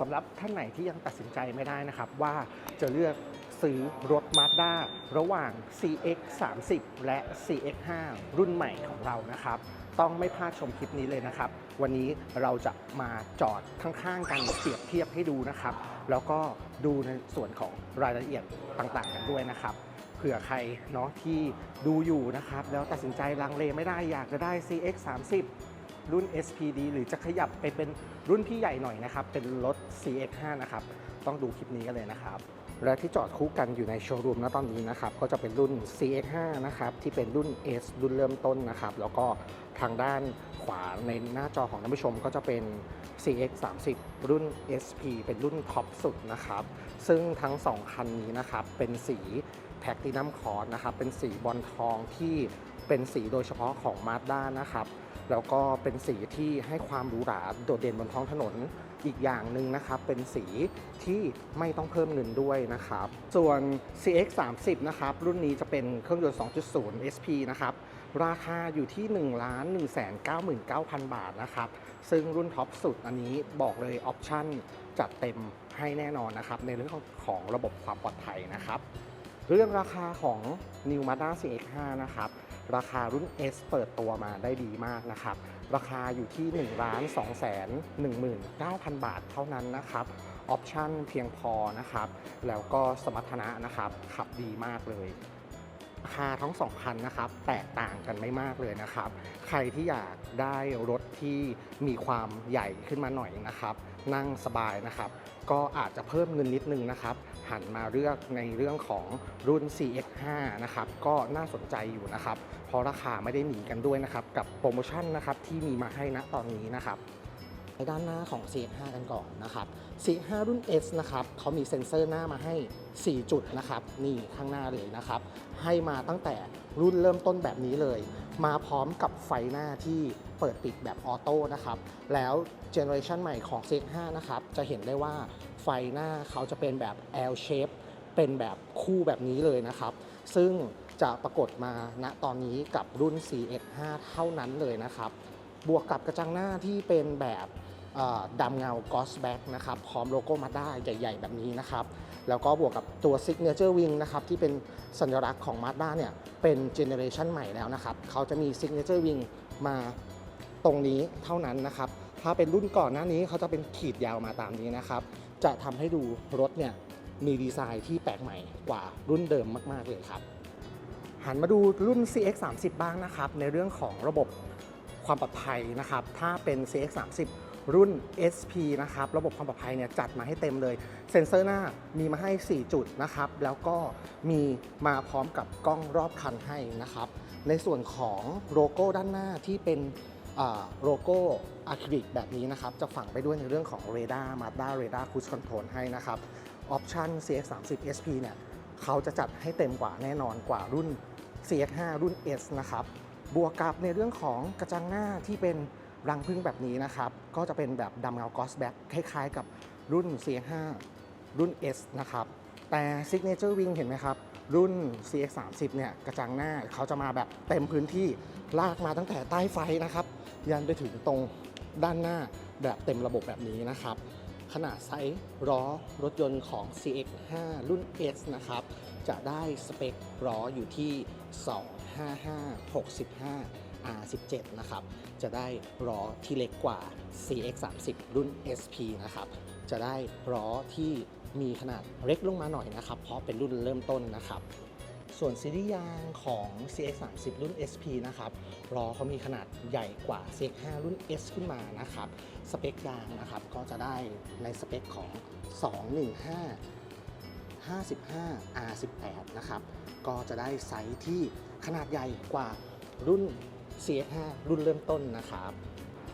สำหรับท่านไหนที่ยังตัดสินใจไม่ได้นะครับ ว่าจะเลือกซื้อรถ Mazda ระหว่าง CX 30และ CX 5รุ่นใหม่ของเรานะครับ ต้องไม่พลาดชมคลิปนี้เลยนะครับ วันนี้เราจะมาจอดข้างๆกันเปรียบเทียบให้ดูนะครับ แล้วก็ดูในส่วนของรายละเอียดต่างๆ กันด้วยนะครับเผื่อใครเนาะที่ดูอยู่นะครับ แล้วตัดสินใจลังเลไม่ได้อยากจะได้ CX 30 รุ่น SPD หรือจะขยับไปเป็นรุ่นพี่ใหญ่หน่อยนะครับ เป็นรถ CX 5 นะครับ ต้องดูคลิปนี้กันเลยนะครับ และที่จอดคู่กันอยู่ในโชว์รูมณตอนนี้นะครับ ก็จะเป็นรุ่น CX 5 นะครับ ที่เป็นรุ่น S รุ่นเริ่มต้นนะครับ แล้วก็ทางด้านขวาในหน้าจอของท่านผู้ชมก็จะเป็น CX 30รุ่น SP เป็นรุ่นท็อปสุดนะครับ ซึ่งทั้ง 2 คันนี้นะครับ เป็นสีแพคตินัมคอร์สนะครับ เป็นสีบอลทองที่เป็นสีโดยเฉพาะของ Mazda นะครับ แล้วก็เป็นสีที่ให้ความหรูหราโดดเด่นบนท้องถนนอีกอย่างหนึ่งนะครับ เป็นสีที่ไม่ต้องเพิ่มเงินด้วยนะครับ ส่วน CX 30นะครับ รุ่นนี้จะเป็นเครื่องยนต์ 2.0 SP นะครับ ราคาอยู่ที่ 1 1 9 9 0 0 0 บาทนะครับ ซึ่งรุ่นท็อปสุดอันนี้บอกเลยออปชั่นจัดเต็มให้แน่นอนนะครับ ในเรื่องของระบบความปลอดภัยนะครับ เรื่องราคาของ New Mazda CX-5 นะครับ ราคารุ่น S เปิดตัวมาได้ดีมากนะครับ ราคาอยู่ที่ 1 2 1 9 0 0 0 บาทเท่านั้นนะครับ ออปชั่นเพียงพอนะครับ แล้วก็สมรรถนะนะครับ ขับดีมากเลย ราคาทั้งสองคันนะครับ แตกต่างกันไม่มากเลยนะครับ ใครที่อยากได้รถที่มีความใหญ่ขึ้นมาหน่อยนะครับ นั่งสบายนะครับ ก็อาจจะเพิ่มเงินนิดนึงนะครับ หันมาเลือกในเรื่องของรุ่น CX5 นะครับ ก็น่าสนใจอยู่นะครับ เพราะราคาไม่ได้หนีกันด้วยนะครับ กับโปรโมชั่นนะครับที่มีมาให้ณตอนนี้นะครับ ในด้านหน้าของ C5 กันก่อนนะครับ C5 รุ่น S นะครับเขามีเซ็นเซอร์หน้ามาให้ 4 จุดนะครับ นี่ข้างหน้าเลยนะครับ ให้มาตั้งแต่รุ่นเริ่มต้นแบบนี้เลย มาพร้อมกับไฟหน้าที่เปิดปิดแบบออโต้นะครับ แล้วเจเนอเรชันใหม่ของ C5 นะครับ จะเห็นได้ว่าไฟหน้าเขาจะเป็นแบบ L shape เป็นแบบคู่แบบนี้เลยนะครับ ซึ่งจะปรากฏมาณตอนนี้กับรุ่น CX5 เท่านั้นเลยนะครับ บวกกับกระจังหน้าที่เป็นแบบ ดำเงา Ghost Back นะครับพร้อมโลโก้มาด้าใหญ่ ๆ แบบนี้นะครับ แล้วก็บวกกับตัว Signature Wing นะครับที่เป็นสัญลักษณ์ของ Mazda เนี่ยเป็นเจเนอเรชันใหม่แล้วนะครับเขาจะมี Signature Wing มาตรงนี้เท่านั้นนะครับ ถ้าเป็นรุ่นก่อนหน้านี้เขาจะเป็นขีดยาวมาตามนี้นะครับ จะทำให้ดูรถเนี่ยมีดีไซน์ที่แปลกใหม่กว่ารุ่นเดิมมาก ๆ เลยครับ หันมาดูรุ่น CX 30บ้างนะครับ ในเรื่องของระบบความปลอดภัยนะครับ ถ้าเป็น CX 30 รุ่น SP นะครับ ระบบความปลอดภัยเนี่ยจัดมาให้เต็มเลย เซ็นเซอร์หน้ามีมาให้ 4 จุดนะครับ แล้วก็มีมาพร้อมกับกล้องรอบคันให้นะครับ ในส่วนของโลโก้ด้านหน้าที่เป็นโลโก้อะคริลิกแบบนี้นะครับ จะฝังไปด้วยในเรื่องของ r a d a r Mazda r a d a r Cruise Control ให้นะครับออปชัน CX30 SP เนี่ยเขาจะจัดให้เต็มกว่าแน่นอนกว่ารุ่น CX5 รุ่น S นะครับ บวกกับในเรื่องของกระจังหน้าที่เป็น รังพึ่งแบบนี้นะครับ ก็จะเป็นแบบดำเงา Ghost Back คล้ายๆ กับรุ่น CX5 รุ่น S นะครับ แต่ Signature Wing เห็นไหมครับ รุ่น CX30 เนี่ยกระจังหน้าเขาจะมาแบบเต็มพื้นที่ลากมาตั้งแต่ใต้ไฟนะครับ ยันไปถึงตรงด้านหน้าแบบเต็มระบบแบบนี้นะครับ ขนาดไซส์ล้อรถยนต์ของ CX5 รุ่น S นะครับ จะได้สเปคล้ออยู่ที่ 255 65 R17 นะครับ จะได้ล้อที่เล็กกว่า CX30 รุ่น SP นะครับ จะได้ล้อที่มีขนาดเล็กลงมาหน่อยนะครับ เพราะเป็นรุ่นเริ่มต้นนะครับ ส่วนซีรีส์ยางของ CX30 รุ่น SP นะครับล้อเขามีขนาดใหญ่กว่า CX5 รุ่น S ขึ้นมานะครับ สเปคยางนะครับก็จะได้ในสเปคของ 215 55 R18 นะครับ ก็จะได้ไซส์ที่ขนาดใหญ่กว่ารุ่น CX5 รุ่นเริ่มต้นนะครับ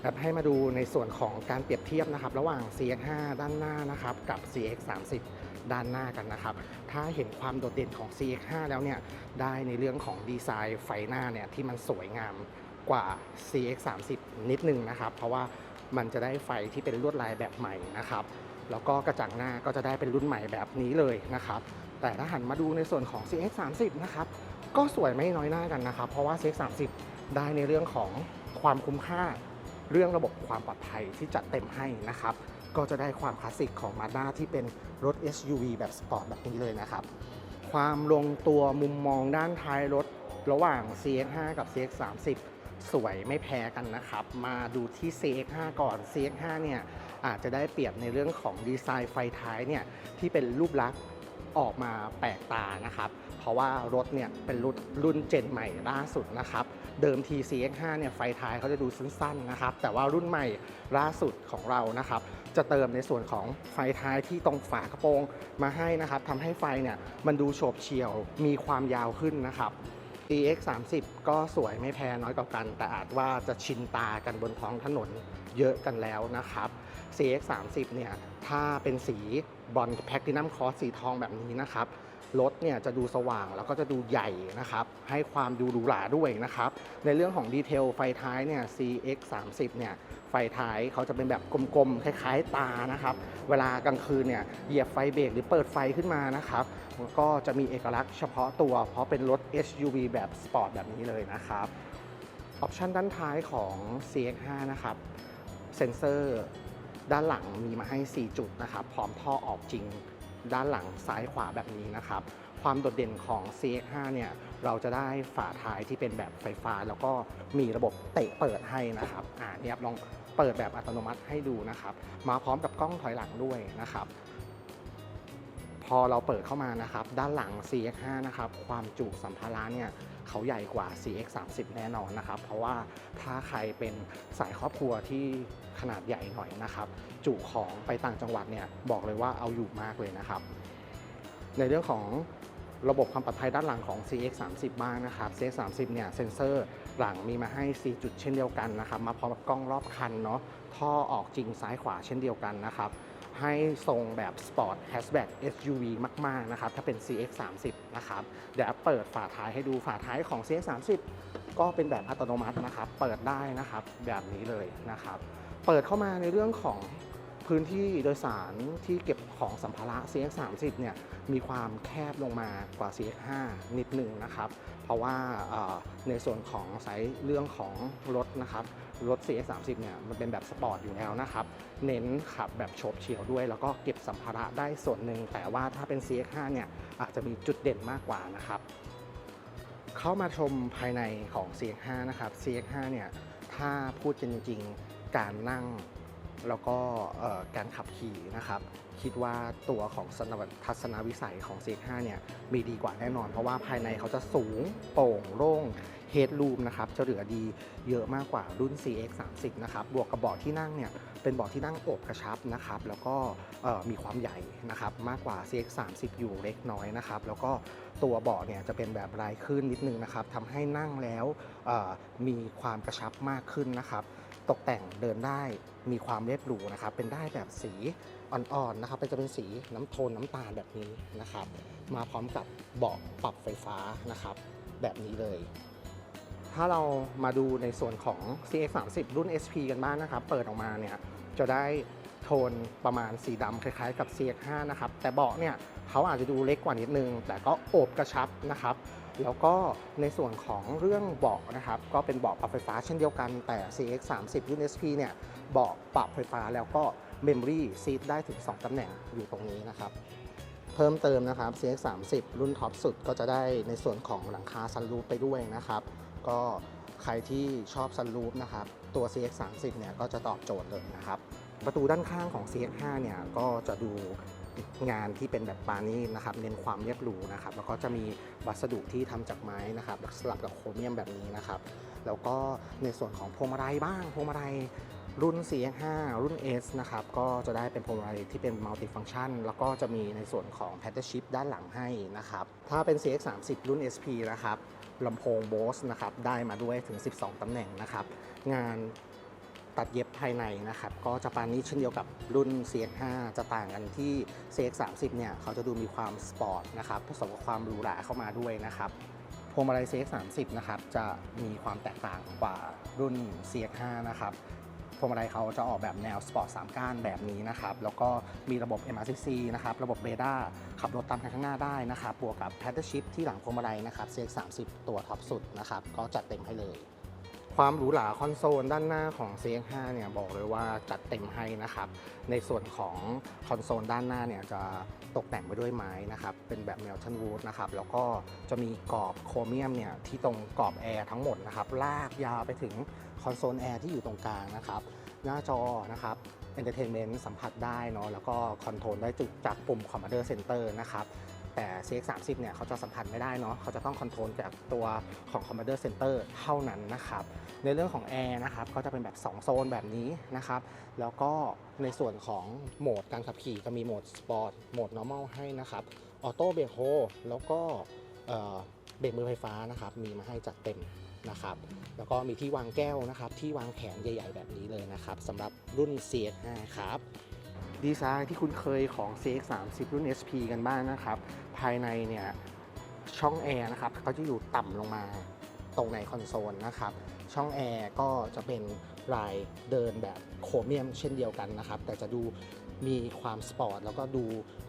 ครับให้มาดูในส่วนของการเปรียบเทียบนะครับ ระหว่าง CX5 ด้านหน้านะครับกับ CX30 ด้านหน้ากันนะครับ ถ้าเห็นความโดดเด่นของ CX5 แล้วเนี่ยได้ในเรื่องของดีไซน์ไฟหน้าเนี่ยที่มันสวยงามกว่า CX30 นิดนึงนะครับ เพราะว่ามันจะได้ไฟที่เป็นลวดลายแบบใหม่นะครับแล้วก็กระจังหน้าก็จะได้เป็นรุ่นใหม่แบบนี้เลยนะครับ แต่ถ้าหันมาดูในส่วนของ CX30 นะครับก็สวยไม่น้อยหน้ากันนะครับ เพราะว่า CX30 ได้ในเรื่องของความคุ้มค่า เรื่องระบบความปลอดภัยที่จัดเต็มให้นะครับ ก็จะได้ความคลาสสิกของ Mazda ที่เป็นรถ SUV แบบสปอร์ตแบบนี้เลยนะครับ ความลงตัวมุมมองด้านท้ายรถระหว่าง CX5 กับ CX30 สวยไม่แพ้กันนะครับ มาดูที่ CX5 ก่อน CX5 เนี่ยอาจจะได้เปรียบในเรื่องของดีไซน์ไฟท้ายเนี่ยที่เป็นรูปลักษณ์ออกมาแปลกตานะครับ เพราะว่ารถเนี่ยเป็นรุ่นรุ่นเจนใหม่ล่าสุดนะครับ เดิมที CX5 เนี่ยไฟท้ายเขาจะดูสั้นๆนะครับ แต่ว่ารุ่นใหม่ล่าสุดของเรานะครับ จะเติมในส่วนของไฟท้ายที่ตรงฝากระโปรงมาให้นะครับทำให้ไฟเนี่ยมันดูโฉบเฉี่ยว มีความยาวขึ้นนะครับ DX 30ก็สวยไม่แพ้น้อยกว่ากัน แต่อาจว่าจะชินตากันบนท้องถนนเยอะกันแล้วนะครับ CX 30เนี่ยถ้าเป็นสีบอลแพ t ตินัมคอสสีทองแบบนี้นะครับ รถเนี่ยจะดูสว่างแล้วก็จะดูใหญ่นะครับให้ความดูหรูหราด้วยนะครับในเรื่องของดีเทลไฟท้ายเนี่ย CX 30เนี่ยไฟท้ายเขาจะเป็นแบบกลมๆคล้ายๆตานะครับเวลากลางคืนเนี่ยเหยียบไฟเบรกหรือเปิดไฟขึ้นมานะครับก็จะมีเอกลักษณ์เฉพาะตัว เพราะเป็นรถ SUV แบบสปอร์ตแบบนี้เลยนะครับออปชันด้านท้ายของ CX5 นะครับเซ็นเซอร์ด้านหลังมีมาให้ 4 จุดนะครับ พร้อมท่อออกจริง ด้านหลังซ้ายขวาแบบนี้นะครับ ความโดดเด่นของ CX5 เนี่ย เราจะได้ฝาท้ายที่เป็นแบบไฟฟ้า แล้วก็มีระบบเตะเปิดให้นะครับ อ่าเนี่ยลองเปิดแบบอัตโนมัติให้ดูนะครับ มาพร้อมกับกล้องถอยหลังด้วยนะครับ พอเราเปิดเข้ามานะครับ ด้านหลัง CX5 นะครับ ความจุสัมภาระเนี่ยเขาใหญ่กว่า CX30 แน่นอนนะครับ เพราะว่าถ้าใครเป็นสายครอบครัวที่ขนาดใหญ่หน่อยนะครับ จุของไปต่างจังหวัดเนี่ยบอกเลยว่าเอาอยู่มากเลยนะครับ ในเรื่องของระบบความปลอดภัยด้านหลังของ CX30 บ้างนะครับ CX30 เนี่ยเซ็นเซอร์หลังมีมาให้ 4 จุดเช่นเดียวกันนะครับ มาพร้อมกับกล้องรอบคันเนาะท่อออกจริงซ้ายขวาเช่นเดียวกันนะครับ ให้ทรงแบบ Sport Hatchback SUV มาก ๆ นะครับ ถ้าเป็น CX30 นะครับ เดี๋ยวเปิดฝาท้ายให้ดูฝาท้ายของ CX30 ก็เป็นแบบอัตโนมัตินะครับ เปิดได้นะครับแบบนี้เลยนะครับ เปิดเข้ามาในเรื่องของพื้นที่โดยสารที่เก็บของสัมภาระ CX30 เนี่ยมีความแคบลงมากว่า CX5 นิดหนึ่งนะครับ เพราะว่าในส่วนของไซส์เรื่องของรถนะครับ รถ CX30 เนี่ยมันเป็นแบบสปอร์ตอยู่แล้วนะครับ เน้นขับแบบโฉบเฉี่ยวด้วย แล้วก็เก็บสัมภาระได้ส่วนหนึ่ง แต่ว่าถ้าเป็น CX5 เนี่ยอาจจะมีจุดเด่นมากกว่านะครับ เข้ามาชมภายในของ CX5 นะครับ CX5 เนี่ยถ้าพูดจริงๆการนั่ง แล้วก็การขับขี่นะครับ คิดว่าตัวของสนวทัศนวิสัยของ CX5 เนี่ยมีดีกว่าแน่นอน เพราะว่าภายในเขาจะสูงโปร่งโล่งเฮดรูมนะครับจะเหลือดีเยอะมากกว่ารุ่น CX30 นะครับบวกกับเบาะที่นั่งเนี่ยเป็นเบาะที่นั่งโอบกระชับนะครับแล้วก็มีความใหญ่นะครับมากกว่า CX30 อยู่เล็กน้อยนะครับแล้วก็ตัวเบาะเนี่ยจะเป็นแบบลายขึ้นนิดนึงนะครับทำให้นั่งแล้วมีความกระชับมากขึ้นนะครับ ตกแต่งเดินได้มีความเรียบหรูนะครับ เป็นได้แบบสีอ่อนๆนะครับเป็นจะเป็นสีน้ำโทนน้ำตาลแบบนี้นะครับ มาพร้อมกับเบาะปรับไฟฟ้านะครับ แบบนี้เลย ถ้าเรามาดูในส่วนของ CX30 รุ่น SP กันบ้างนะครับ เปิดออกมาเนี่ยจะได้โทนประมาณสีดำคล้ายๆกับ CX5 นะครับ แต่เบาะเนี่ยเขาอาจจะดูเล็กกว่านิดนึง แต่ก็โอบกระชับนะครับ แล้วก็ในส่วนของเรื่องเบาะนะครับ ก็เป็นเบาะปรับไฟฟ้าเช่นเดียวกันแต่ CX30 รุ่น SP เนี่ยเบาะปรับไฟฟ้าแล้วก็ Memory Seat ได้ถึง 2 ตำแหน่งอยู่ตรงนี้นะครับ เพิ่มเติมนะครับ CX30 รุ่นท็อปสุดก็จะได้ในส่วนของหลังคาซันรูฟไปด้วยนะครับ ก็ใครที่ชอบซันรูฟนะครับ ตัว CX30 เนี่ยก็จะตอบโจทย์เลยนะครับ ประตูด้านข้างของ CX5 เนี่ยก็จะดู งานที่เป็นแบบปานีตนะครับเน้นความเรียบหรูนะครับแล้วก็จะมีวัสดุที่ทำจากไม้นะครับสลับกับโครเมียมแบบนี้นะครับ แล้วก็ในส่วนของพวงมาลัยบ้างพวงมาลัยรุ่น CX5 รุ่น S นะครับ ก็จะได้เป็นพวงมาลัยที่เป็นมัลติฟังชันแล้วก็จะมีในส่วนของ p a d d l Shift ด้านหลังให้นะครับ ถ้าเป็น CX30 รุ่น SP นะครับลำโพง Bose นะครับ ได้มาด้วยถึง 12 ตำแหน่งนะครับ งาน ตัดเย็บภายในนะครับ ก็จะปานนี้เช่นเดียวกับรุ่น CX5 จะต่างกันที่ CX30 เนี่ยเขาจะดูมีความสปอร์ตนะครับผสมกับความหรูหราเข้ามาด้วยนะครับพวงมาลัย CX30 นะครับจะมีความแตกต่างกว่ารุ่น CX5 นะครับพวงมาลัยเขาจะออกแบบแนวสปอร์ต3ก้านแบบนี้นะครับแล้วก็มีระบบ MRCC นะครับระบบเบต้าขับรถตามทางข้างหน้าได้นะครับบวกกับ Paddle Shift ที่หลังพวงมาลัยนะครับ CX30 ตัวท็อปสุดนะครับก็จัดเต็มให้เลย ความหรูหราคอนโซลด้านหน้าของ CX5 เนี่ยบอกเลยว่าจัดเต็มให้นะครับ ในส่วนของคอนโซลด้านหน้าเนี่ยจะตกแต่งไปด้วยไม้นะครับ เป็นแบบเมลตันวูดนะครับ แล้วก็จะมีกรอบโครเมียมเนี่ยที่ตรงกรอบแอร์ทั้งหมดนะครับ ลากยาวไปถึงคอนโซลแอร์ที่อยู่ตรงกลางนะครับ หน้าจอนะครับเอนเตอร์เทนเมนต์สัมผัสได้เนาะ แล้วก็คอนโทรลได้จุดจากปุ่ม Commander Center นะครับ แต่ CX30 เนี่ยเขาจะสัมผัสไม่ได้เนาะเขาจะต้องคอนโทรลจากตัวของ Commander Center เท่านั้นนะครับในเรื่องของแอร์นะครับก็จะเป็นแบบ 2 โซนแบบนี้นะครับแล้วก็ในส่วนของโหมดการขับขี่ก็มีโหมด Sport โหมด Normal ให้นะครับออโต้เบรกโฮแล้วก็เอ่อเบรกมือไฟฟ้านะครับมีมาให้จัดเต็มนะครับแล้วก็มีที่วางแก้วนะครับที่วางแขนใหญ่ ๆ แบบนี้เลยนะครับสำหรับรุ่น CX5 ครับ ดีไซน์ที่คุณเคยของ CX30 รุ่น SP กันบ้างนะครับ ภายในเนี่ยช่องแอร์นะครับเขาจะอยู่ต่ำลงมาตรงในคอนโซลนะครับ ช่องแอร์ก็จะเป็น ลายเดินแบบโครเมียมเช่นเดียวกันนะครับ แต่จะดูมีความสปอร์ตแล้วก็ดู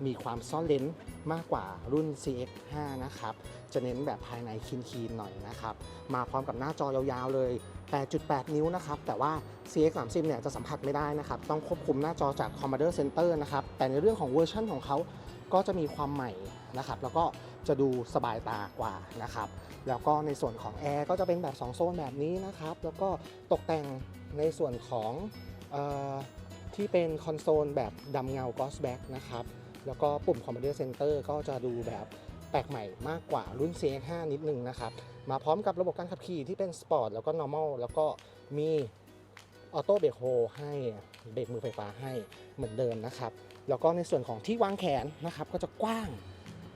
มีความซ่อนเลนส์มากกว่ารุ่น CX5 นะครับ จะเน้นแบบภายในคีนๆหน่อยนะครับ มาพร้อมกับหน้าจอยาวๆเลย 8.8 นิ้วนะครับ แต่ว่า CX30 เนี่ยจะสัมผัสไม่ได้นะครับ ต้องควบคุมหน้าจอจาก Commander Center นะครับ แต่ในเรื่องของเวอร์ชันของเขาก็จะมีความใหม่นะครับ แล้วก็จะดูสบายตากว่านะครับ แล้วก็ในส่วนของแอร์ก็จะเป็นแบบ 2 โซนแบบนี้นะครับ แล้วก็ตกแต่ง ในส่วนของออที่เป็นคอนโซลแบบดำเงา Ghost Back นะครับแล้วก็ปุ่ม Commander Center ก็จะดูแบบแปลกใหม่มากกว่ารุ่น CX5 นิดนึงนะครับ มาพร้อมกับระบบการขับขี่ที่เป็น Sport แล้วก็ Normal แล้วก็มีออโต้เบรกโฮให้เบรกมือไฟฟ้าให้เหมือนเดิมนะครับ แล้วก็ในส่วนของที่วางแขนนะครับก็จะกว้าง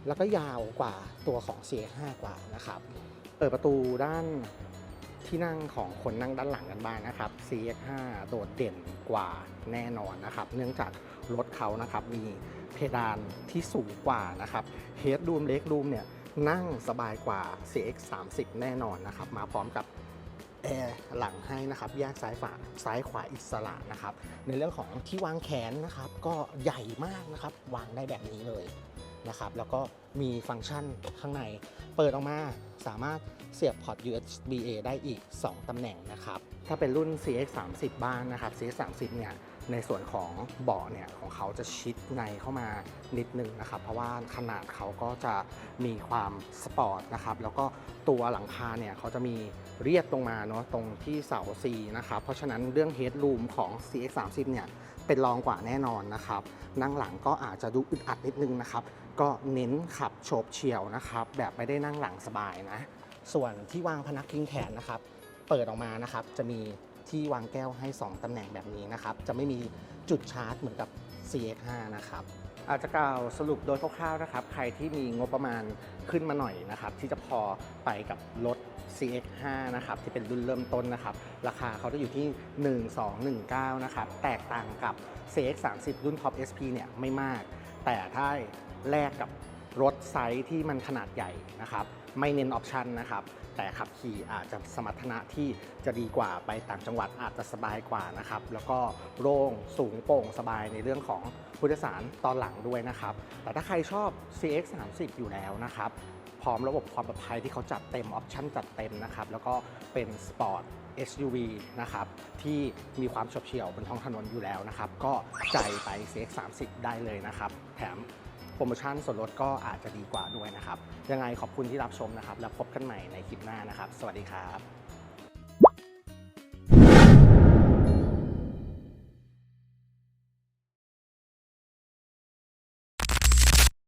แล้วก็ยาวกว่าตัวของ CX5 กว่านะครับ เปิดประตูด้าน ที่นั่งของคนนั่งด้านหลังกันบ้างนะครับ CX5 โดดเด่นกว่าแน่นอนนะครับ เนื่องจากรถเขานะครับมีเพดานที่สูงกว่านะครับเฮดรูมเล็กรูมเนี่ยนั่งสบายกว่า CX30 แน่นอนนะครับ มาพร้อมกับแอร์หลังให้นะครับแยกซ้ายฝาซ้ายขวาอิสระนะครับ ในเรื่องของที่วางแขนนะครับ ก็ใหญ่มากนะครับ วางได้แบบนี้เลย นะครับ แล้วก็มีฟังก์ชันข้างใน เปิดออกมาสามารถเสียบพอร์ต USB A ได้อีก 2 ตำแหน่งนะครับ ถ้าเป็นรุ่น CX30 บ้างนะครับ CX30 เนี่ยในส่วนของเบาะเนี่ยของเขาจะชิดในเข้ามานิดนึงนะครับ เพราะว่าขนาดเขาก็จะมีความสปอร์ตนะครับ แล้วก็ตัวหลังคาเนี่ยเขาจะมีเรียบตรงมาเนาะตรงที่เสา C นะครับ เพราะฉะนั้นเรื่อง Headroom ของ CX30 เนี่ย เป็นรองกว่าแน่นอนนะครับ นั่งหลังก็อาจจะดูอึดอัดนิดนึงนะครับ ก็เน้นขับโฉบเฉี่ยวนะครับ แบบไม่ได้นั่งหลังสบายนะ ส่วนที่วางพนักพิงแขนนะครับ เปิดออกมานะครับ จะมีที่วางแก้วให้ 2 ตำแหน่งแบบนี้นะครับ จะไม่มีจุดชาร์จเหมือนกับ CX5 นะครับอาจจะกล่าวสรุปโดยคร่าวๆนะครับ ใครที่มีงบประมาณขึ้นมาหน่อยนะครับ ที่จะพอไปกับรถ CX5 นะครับที่เป็นรุ่นเริ่มต้นนะครับ ราคาเขาจะอยู่ที่ 1219 นะครับ แตกต่างกับ CX30 รุ่น Top SP เนี่ยไม่มาก แต่ถ้าแลกกับรถไซส์ที่มันขนาดใหญ่นะครับ ไม่เน้นออปชันนะครับ แต่ขับขี่อาจจะสมรรถนะที่จะดีกว่าไปต่างจังหวัดอาจจะสบายกว่านะครับ แล้วก็โล่งสูงโปร่งสบายในเรื่องของผู้โดยสารตอนหลังด้วยนะครับ แต่ถ้าใครชอบ CX 3 0 อยู่แล้วนะครับ พร้อมระบบความปลอดภัยที่เขาจัดเต็ม ออปชั่นจัดเต็มนะครับ แล้วก็เป็นสปอร์ต SUV นะครับ ที่มีความเฉบเฉี่ยวบนท้องถนนอยู่แล้วนะครับ ก็ใจไป CX 3 0 ได้เลยนะครับ แถมโปรโมชั่นส่วนลดก็อาจจะดีกว่าด้วยนะครับ ยังไงขอบคุณที่รับชมนะครับ แล้วพบกันใหม่ในคลิปหน้านะครับ สวัสดีครับ